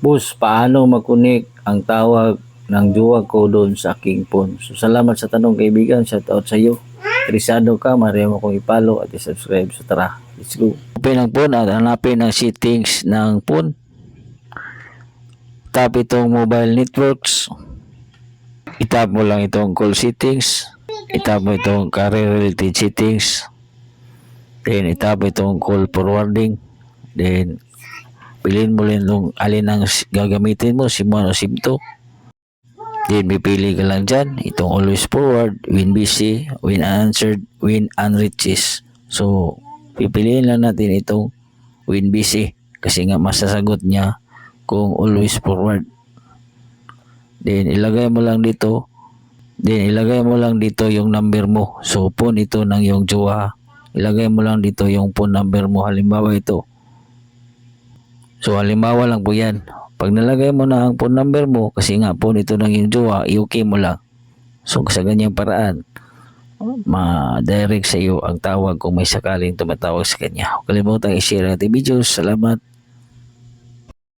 Boss, paano makunik ang tawag ng duwag ko doon sa aking phone? So, salamat sa tanong kaibigan. Shout out sa iyo. Interesado ka, mariya mo kong ipalo at i-subscribe. So tara, let's go. Open ang phone at hanapin ang settings ng phone. Tap itong mobile networks. Itap mo lang itong call settings. Itap mo itong career related settings. Then itap itong call forwarding. Then piliin mo rin yung alin ang gagamitin mo, SIM 1 o SIM 2. Then pipili ka lang dyan, itong always forward, win busy, win unanswered, win unreaches. So, pipiliin lang natin itong win busy kasi nga masasagot niya kung always forward. Then ilagay mo lang dito, then ilagay mo lang dito yung number mo. So, phone ito ng yung jowa. Ilagay mo lang dito yung phone number mo. Halimbawa ito. So, halimbawa lang po yan. Pag nalagay mo na ang phone number mo, kasi nga phone ito ng yung jowa, i-okay mo lang. So, sa ganyang paraan, ma-direct sa iyo ang tawag kung may sakaling tumatawag sa kanya. Huwag kalimutan i-share natin videos. Salamat.